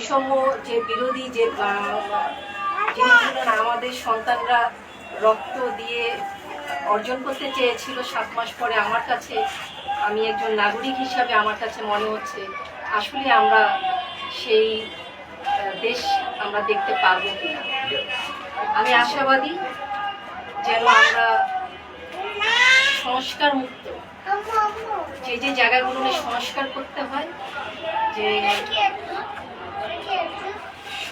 বৈষম্য, যে বিরোধী, যে আমাদের সন্তানরা রক্ত দিয়ে অর্জন করতে চেয়েছিল সাত মাস পরে আমার কাছে, আমি একজন নাগরিক হিসাবে আমার কাছে মনে হচ্ছে, আসলে আমরা সেই দেশ আমরা দেখতে পারব কিনা। আমি আশাবাদী যেন আমরা সংস্কার মুক্ত, যে যে জায়গাগুলো সংস্কার করতে হয়, যে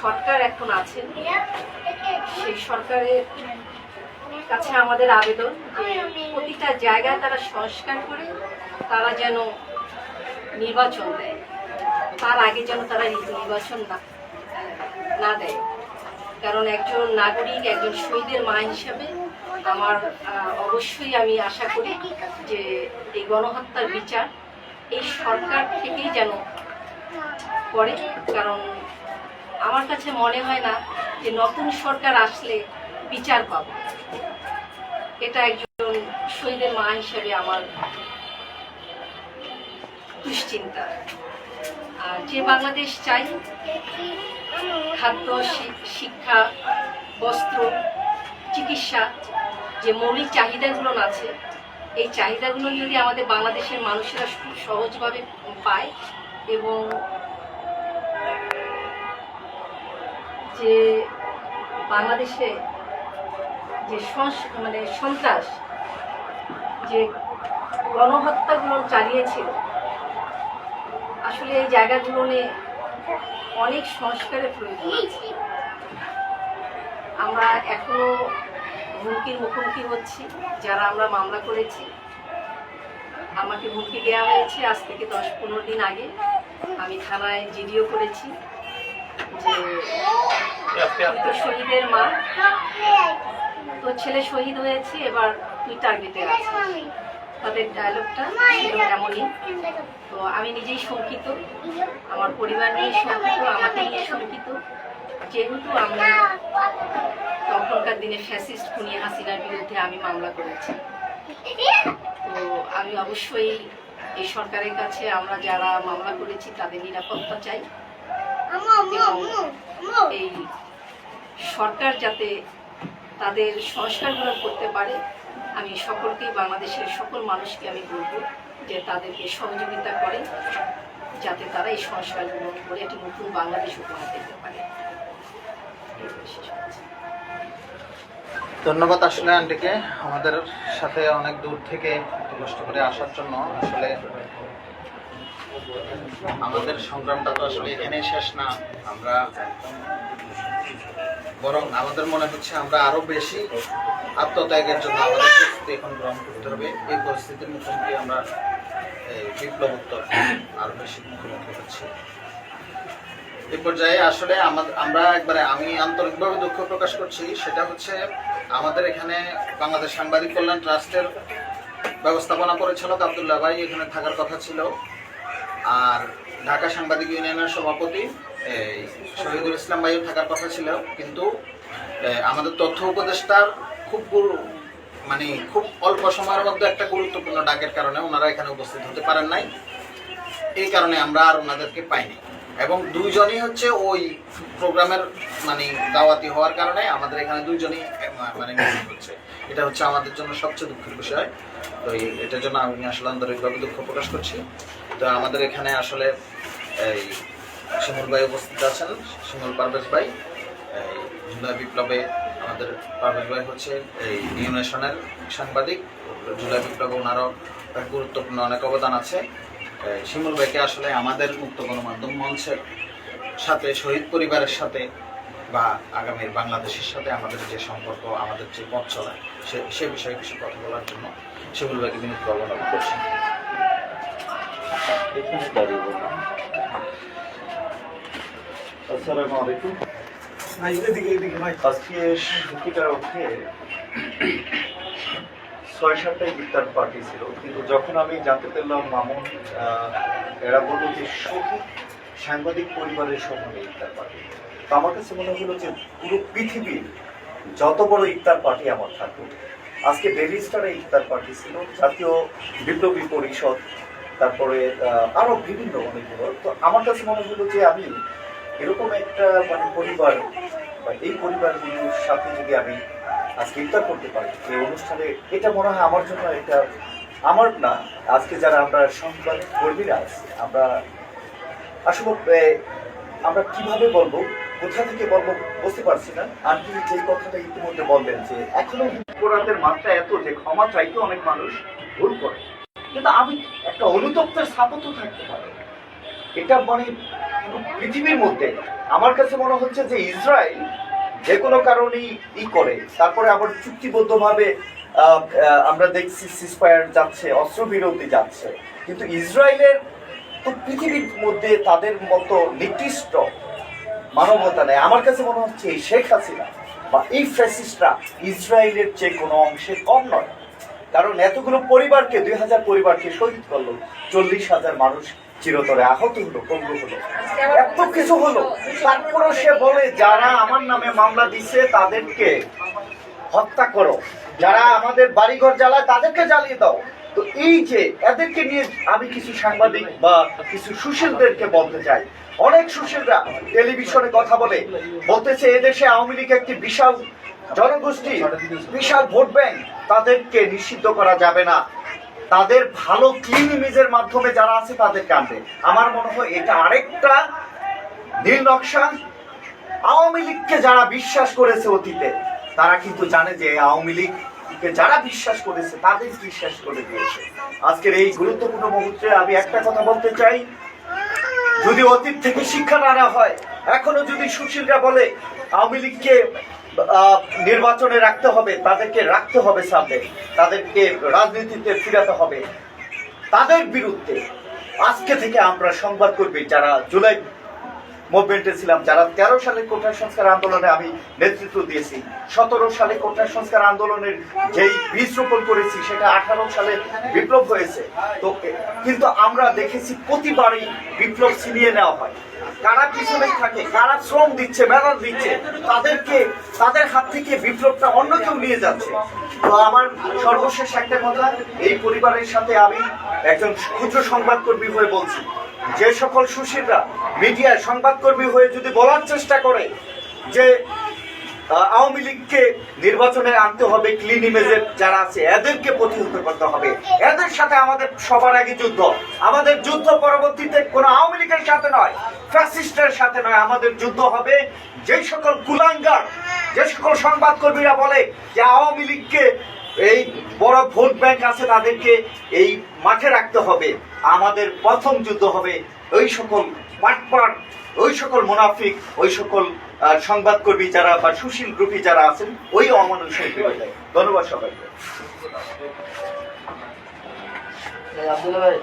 সরকার এখন আছেন। সেই সরকারের কাছে আমাদের আবেদন প্রতিটা জায়গায় তারা সংস্কার করে, তারা যেন নির্বাচন দেয়। তার আগে যেন তারা নির্বাচন না না দেয়। কারণ একজন নাগরিক, একজন শহীদের মা হিসাবে আমার অবশ্যই আমি আশা করি যে এই গণহত্যার বিচার এই সরকার থেকেই যেন করে কারণ আমার কাছে মনে হয় না যে নতুন সরকার আসলে বিচার পাবো। এটা একজন শহীদের মা হিসেবে আমার দুশ্চিন্তা। আর যে বাংলাদেশ চাই, খাদ্য শিক্ষা, বস্ত্র, চিকিৎসা, যে মৌলিক চাহিদাগুলো আছে, এই চাহিদাগুলো যদি আমাদের বাংলাদেশের মানুষেরা খুব সহজভাবে পায় এবং যে বাংলাদেশে যে মানে সন্ত্রাস, যে গণহত্যাগুলো চালিয়েছিল, আসলে এই জায়গাগুলো নিয়ে অনেক সংস্কারের প্রয়োজন। আমরা এখনও হুমকির মুখোমুখি হচ্ছি, যারা আমরা মামলা করেছি। আমাকে হুমকি দেওয়া হয়েছে আজ থেকে দশ পনেরো দিন আগে। আমি থানায় জিডিও করেছি। যে শহীদের মা। ছেলে শহীদ হয়েছে, এবার তুই টার্গেটে আছিস তাদের ডায়লগটা এমনই। তো আমি নিজেই শঙ্কিত, আমার পরিবার নিয়ে শঙ্কিত, আমাকে নিয়ে শঙ্কিত। যেহেতু আমি তখনকার দিনে ফ্যাসিস্ট খুনি হাসিনার বিরুদ্ধে আমি মামলা করেছি। তো আমি অবশ্যই এই সরকারের কাছে আমরা যারা মামলা করেছি, তাদের নিরাপত্তা চাই। এই সরকার যাতে তাদের সংস্কারগুলো করতে পারে আমি সকলকেই বাংলাদেশের সকল মানুষকে আমি বলব যে তাদেরকে সহযোগিতা করে যাতে তারা এই সংস্কারগুলো করে একটি নতুন বাংলাদেশ উপহার দিতে পারে। ধন্যবাদ আসলে আন্টিকে আমাদের সাথে অনেক দূর থেকে কষ্ট করে আসার জন্য। আসলে আমাদের সংগ্রামটা তো আসলে এখানেই শেষ না। আমরা বরং আমাদের মনে হচ্ছে আমরা আরও বেশি আত্মত্যাগের জন্য আমাদের প্রস্তুতি এখন গ্রহণ করতে হবে। এই পরিস্থিতির মুখোমুখি আমরা বিপ্লবোত্তর আরও বেশি মুখোমুখি হচ্ছি। এই পর্যায়ে আসলে আমরা একবারে আমি আন্তরিকভাবে দুঃখ প্রকাশ করছি। সেটা হচ্ছে আমাদের এখানে বাংলাদেশ সাংবাদিক কল্যাণ ট্রাস্টের ব্যবস্থাপনা পরিচালক আবদুল্লাহ ভাই এখানে থাকার কথা ছিল। আর ঢাকা সাংবাদিক ইউনিয়নের সভাপতি, এই শহীদুল ইসলাম ভাইও থাকার কথা ছিল। কিন্তু আমাদের তথ্য উপদেষ্টার খুব মানে খুব অল্প সময়ের মধ্যে একটা গুরুত্বপূর্ণ ডাকের কারণে ওনারা এখানে উপস্থিত হতে পারেন নাই। এই কারণে আমরা আর ওনাদেরকে পাইনি। এবং দুইজনই হচ্ছে ওই প্রোগ্রামের মানে দাওয়াতি হওয়ার কারণে আমাদের এখানে দুইজনই মানে হচ্ছে। এটা হচ্ছে আমাদের জন্য সবচেয়ে দুঃখের বিষয়। তো এটার জন্য আমি আসলে আন্তরিকভাবে দুঃখ প্রকাশ করছি। তো আমাদের এখানে আসলে এই শিমুল ভাই উপস্থিত আছেন, শিমুল পারভেজ ভাই। জুলাই বিপ্লবে আমাদের পারভেজ ভাই হচ্ছে এই নিউ নেশনের সাংবাদিক। জুলাই বিপ্লবে ওনারও গুরুত্বপূর্ণ অনেক অবদান আছে। শিমুল ভাইকে আসলে আমাদের মুক্ত গণমাধ্যম মঞ্চের সাথে শহীদ পরিবারের সাথে বা আগামীর বাংলাদেশের সাথে আমাদের যে সম্পর্ক আমাদের যে পথ চলা সে সে বিষয়ে কিছু কথা বলার জন্য শিমুল ভাইকে বিনীত অবলম্বন করছি। এখানে দাঁড়িয়ে বললাম আসসালামু আলাইকুম। আজকে সত্যিকার অর্থে ছয় সাতটাই ইফতার পার্টি ছিল। কিন্তু যখন আমি জানতে পারলাম মামুন এরা বলল যে শহীদ সাংবাদিক পরিবারের সম্বন্ধে ইফতার পার্টি। তো আমার কাছে মনে হলো যে পুরো পৃথিবীর যত বড় ইফতার পার্টি আমার থাকুক। আজকে ডেলি স্টারে ইফতার পার্টি ছিল, জাতীয় বিপ্লবী পরিষদ, তারপরে আরও আরও বিভিন্ন অনেকগুলো। তো আমার কাছে মনে হলো যে আমি এরকম একটা মানে পরিবার বা এই পরিবারগুলোর সাথে যদি আমি আজকে ইফতার করতে পারি। এই অনুষ্ঠানে এটা মনে হয় আমার জন্য একটা, আমার না, আজকে যারা আমরা সংবাদ কর্মীরা আছি, আমরা আসলে আমরা কীভাবে বলব, কোথা থেকে বলব বুঝতে পারছি না। আন্টি যে কথাটা ইতিমধ্যে বললেন যে, এখনও অপরাধের মাত্রা এত যে ক্ষমা চাইতে অনেক মানুষ ভুল করে। কিন্তু আমি একটা অনুতপ্তের স্থাপত্য থাকতে পারে। এটা মানে পৃথিবীর মধ্যে। আমার কাছে মনে হচ্ছে যে ইসরায়েল যে কোনো কারণেই ই করে। তারপরে আবার চুক্তিবদ্ধভাবে আমরা দেখছি সিসফায়ার যাচ্ছে অস্ত্রবিরতি যাচ্ছে। কিন্তু ইসরায়েলের তো পৃথিবীর মধ্যে তাদের মতো নিকৃষ্ট মানবতা নেই। আমার কাছে মনে হচ্ছে এই শেখ হাসিনা বা এই ফ্যাসিস্টরা ইসরায়েলের চেয়ে কোনো অংশে কম নয়। কারণ এতগুলো পরিবারকে, দুই হাজার পরিবারকে শহীদ করল, চল্লিশ হাজার মানুষ চিরতরে আহত হলো। হলো এত কিছু হলো। তারপরও সে বলে যারা আমার নামে মামলা দিচ্ছে তাদেরকে হত্যা করো। যারা আমাদের বাড়িঘর জ্বালায় তাদেরকে জ্বালিয়ে দাও। তো এই যে এদেরকে নিয়ে আমি কিছু সাংবাদিক বা কিছু সুশীলদেরকে বলতে চাই। অনেক সুশীলরা টেলিভিশনে কথা বলে বলতেছে এদেশে আওয়ামী লীগ একটি বিশাল জনগোষ্ঠী বিশাল ভোট ব্যাংক তাদেরকে নিষিদ্ধ করা যাবে না। তাদের ভালো ক্লিন ইমেজের মাধ্যমে যারা আছে তাদেরকে আনবে। আমার মনে হয় এটা আরেকটা নীল নকশা। আওয়ামী লীগকে যারা বিশ্বাস করেছে অতীতে, তারা কিন্তু জানে যে আওয়ামী লীগকে যারা বিশ্বাস করেছে, তাদের বিশ্বাস করে দিয়েছে। আজকের এই গুরুত্বপূর্ণ মুহূর্তে আমি একটা কথা বলতে চাই। যদি অতীত থেকে শিক্ষা না হয়, এখনও যদি সুশীলরা বলে আওয়ামী লীগকে নির্বাচনে রাখতে হবে, তাদেরকে রাখতে হবে সামনে। তাদেরকে রাজনীতিতে ফিরাতে হবে। তাদের বিরুদ্ধে আজকে থেকে আমরা সংবাদ করবি যারা জুলাই মুভমেন্টে ছিলাম। যারা তেরো সালে কোটা সংস্কার আন্দোলনে আমি নেতৃত্ব দিয়েছি, সতেরো সালে কোটা সংস্কার আন্দোলনের যেই বীজ রোপণ করেছি, সেটা আঠারো সালে বিপ্লব হয়েছে। তো কিন্তু আমরা দেখেছি প্রতিবারই বিপ্লব ছিনিয়ে নেওয়া হয়। কারা পিছনে থাকে, কারা শ্রম দিচ্ছে মেহনত দিচ্ছে, তাদেরকে, তাদের হাত থেকে বিপ্লবটা অন্য কেউ নিয়ে যাচ্ছে। তো আমার সর্বশেষ একটা কথা, এই পরিবারের সাথে আমি একজন ক্ষুদ্র সংবাদকর্মী হয়ে বলছি, যে সকল সুশীলরা মিডিয়ায় সংবাদকর্মী হয়ে যদি বলার চেষ্টা করে যে আওয়ামী লীগকে নির্বাচনে আনতে হবে ক্লিন ইমেজের যারা আছে, এদেরকে প্রতিহত করতে হবে। এদের সাথে আমাদের সবার আগে যুদ্ধ। আমাদের যুদ্ধ পরবর্তীতে কোনো আওয়ামী লীগের সাথে নয় ফ্যাসিস্টের সাথে নয়, আমাদের যুদ্ধ হবে যে সকল কুলাঙ্গার, যে সকল সংবাদকর্মীরা বলে যে, আওয়ামী লীগকে এই বড় ভোট ব্যাংক আছে, তাদেরকে এই মাঠে রাখতে হবে। আমাদের প্রথম যুদ্ধ হবে ওই সকল পাটপাট ওই সকল মুনাফিক ওই সকল সংবাদকর্মী যারা বা সুশীল গ্রুপী যারা আছেন ওই অমানুষের বিরুদ্ধে ধন্যবাদ সবাইকে। আব্দুল্লাহ ভাই।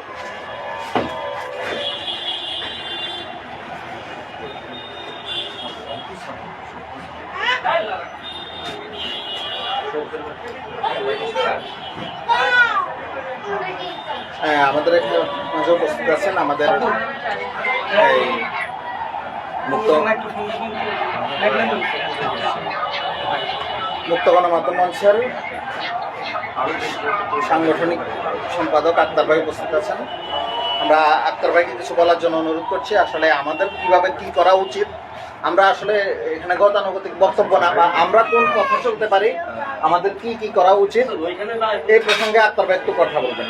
হ্যাঁ আমাদের এখানে মাঝে উপস্থিত আছেন আমাদের মুক্ত গণমাধ্যম মঞ্চের সাংগঠনিক সম্পাদক আক্তার ভাই উপস্থিত আছেন। আমরা আক্তার ভাইকে কিছু বলার জন্য অনুরোধ করছি, আসলে আমাদের কীভাবে কি করা উচিত আমরা আসলে এখানে গতানুগতিক বক্তব্য না বা আমরা কোন পথে চলতে পারি আমাদের কি কি করা উচিত এই প্রসঙ্গে আক্তার ভাই একটু কথা বলবেন।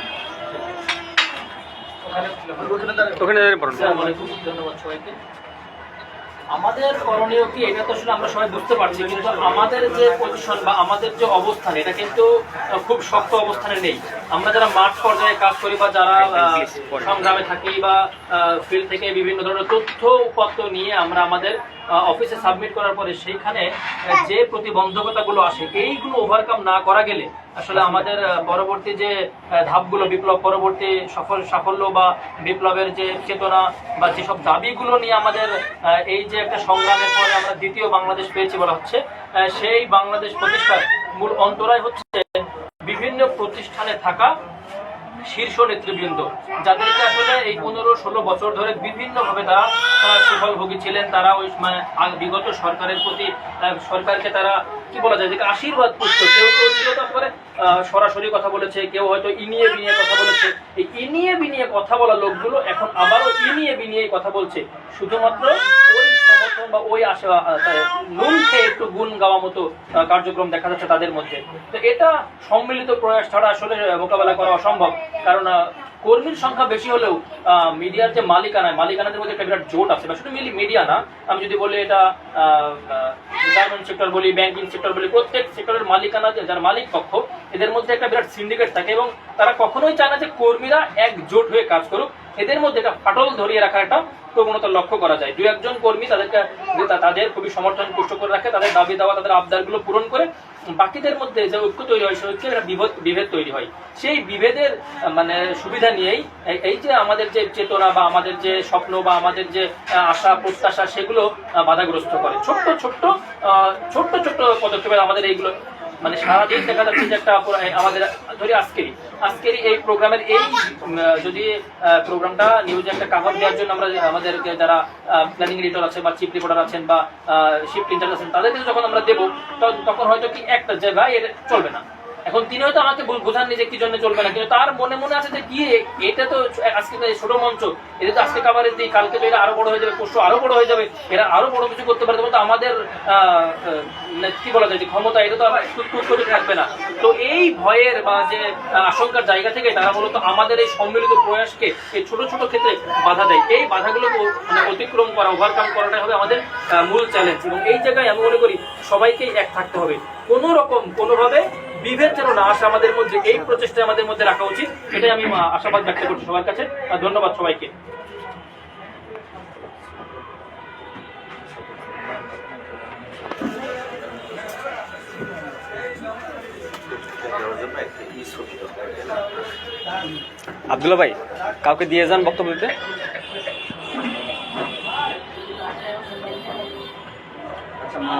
ওখানে দাঁড়িয়ে পড়ুন আসসালামু আলাইকুম ধন্যবাদ সবাইকে। আমাদের করণীয় কি এটা তো আসলে আমরা সবাই বুঝতে পারছি কিন্তু আমাদের যে পজিশন বা আমাদের যে অবস্থান এটা কিন্তু খুব শক্ত অবস্থানে নেই। আমরা যারা মাঠ পর্যায়ে কাজ করি বা যারা আহ, সংগ্রামে থাকি বা ফিল্ড থেকে বিভিন্ন ধরনের তথ্য উপাত্ত নিয়ে আমরা আমাদের অফিসে সাবমিট করার পরে সেইখানে যে প্রতিবন্ধকতাগুলো আসে এইগুলো ওভারকাম না করা গেলে আসলে আমাদের পরবর্তী যে ধাপগুলো বিপ্লব পরবর্তী সফল সাফল্য বা বিপ্লবের যে চেতনা বা যেসব দাবিগুলো নিয়ে আমাদের এই যে একটা সংগ্রামের পরে আমরা দ্বিতীয় বাংলাদেশ পেয়েছি বলা হচ্ছে সেই বাংলাদেশ প্রতিষ্ঠার মূল অন্তরায় হচ্ছে বিভিন্ন প্রতিষ্ঠানে থাকা শীর্ষ নেতৃবৃন্দ, যাদেরকে আসলে এই পনেরো ষোলো বছর ধরে বিভিন্নভাবে তারা তারা সুফলভোগী ছিলেন, তারা ওই মানে বিগত সরকারের প্রতি সরকারকে তারা কি বলা যায় যে আশীর্বাদ পুষ্ট। কেউ কেউ ছিল তারপরে সরাসরি কথা বলেছে, কেউ হয়তো ইনিয়ে বিনিয়ে কথা বলেছে। এই ইনিয়ে বিনিয়ে কথা বলা লোকগুলো এখন আবারও ইনিয়ে বিনিয়ে কথা বলছে। শুধুমাত্র পরিবর্তন বা ওই আশা একটু গুণ গাওয়া মতো কার্যক্রম দেখা যাচ্ছে তাদের মধ্যে। তো এটা সম্মিলিত প্রয়াস ছাড়া আসলে মোকাবেলা করা অসম্ভব। কারণ কর্মীর সংখ্যা বেশি হলেও মিডিয়ার যে মালিকানায়, মালিকানাদের মধ্যে একটা বিরাট জোট আছে। বা শুধু মিলি মিডিয়া না, আমি যদি বলি এটা গার্মেন্ট সেক্টর বলি ব্যাংকিং সেক্টর বলি, প্রত্যেক সেক্টরের মালিকানা যারা মালিক পক্ষ, এদের মধ্যে একটা বিরাট সিন্ডিকেট থাকে এবং তারা কখনোই চায় না যে কর্মীরা একজোট হয়ে কাজ করুক। এদের মধ্যে একটা ফাটল ধরিয়ে রাখার একটা প্রবণতা লক্ষ্য করা যায়। দু একজন কর্মী তাদেরকে তাদের খুবই সমর্থন পুষ্ট করে রাখে, তাদের দাবি দেওয়া তাদের আবদারগুলো পূরণ করে বাকিদের মধ্যে যে ঐক্য তৈরি হয় সে ঐক্যের বিভেদ বিভেদ তৈরি হয়। সেই বিভেদের মানে সুবিধা নিয়েই, এই- যে আমাদের যে চেতনা বা আমাদের যে স্বপ্ন বা আমাদের যে আশা, প্রত্যাশা, সেগুলো বাধাগ্রস্ত করে। ছোট্ট ছোট্ট ছোট্ট ছোট্ট পদক্ষেপে আমাদের এইগুলো মানে সারাদিন দেখা যাচ্ছে যে একটা আমাদের, ধরি আজকেরই আজকেরই এই প্রোগ্রামের এই যদি প্রোগ্রামটা নিউজে একটা কাভার দেওয়ার জন্য আমরা আমাদেরকে যারা প্ল্যানিং এডিটর আছে বা চিফ রিপোর্টার আছেন বা শিফট ইন্টার আছেন তাদেরকে যখন আমরা দেবো, তখন- হয়তো কি একটা জায়গায় এটা চলবে না। এখন তিনি হয়তো আমাকে বু- বোঝাননি যে কি জন্য চলবে না, কিন্তু তার মনে মনে আছে যে কি এটা তো আজকে ছোট মঞ্চ, এটা তো আজকে কাভারেজ দিই কালকে তো এটা আরও বড় হয়ে যাবে, পরশু আরও বড় হয়ে যাবে, এরা আরও বড় কিছু করতে পারে তো আমাদের কি বলা যায়, যে ক্ষমতা, এটা তো টুক করে থাকবে না। তো এই ভয়ের বা যে আশঙ্কার জায়গা থেকে তারা মূলত আমাদের এই সম্মিলিত প্রয়াসকে এই ছোট ছোট ক্ষেত্রে বাধা দেয়। এই বাধাগুলোকে মানে অতিক্রম করা ওভারকাম করাটাই হবে আমাদের মূল চ্যালেঞ্জ এবং এই জায়গায় আমি মনে করি সবাইকেই এক থাকতে হবে। কোনো রকম কোনোভাবে বিভেদ যেন না আসে আমাদের মধ্যে এই প্রচেষ্টা আমাদের মধ্যে রাখা উচিত। এটাই আমি আশাবাদ ব্যক্ত করছি সবার কাছে। আর ধন্যবাদ সবাইকে। আবদুল্লা ভাই কাউকে দিয়ে যান বক্তব্য দিতে? আচ্ছা মা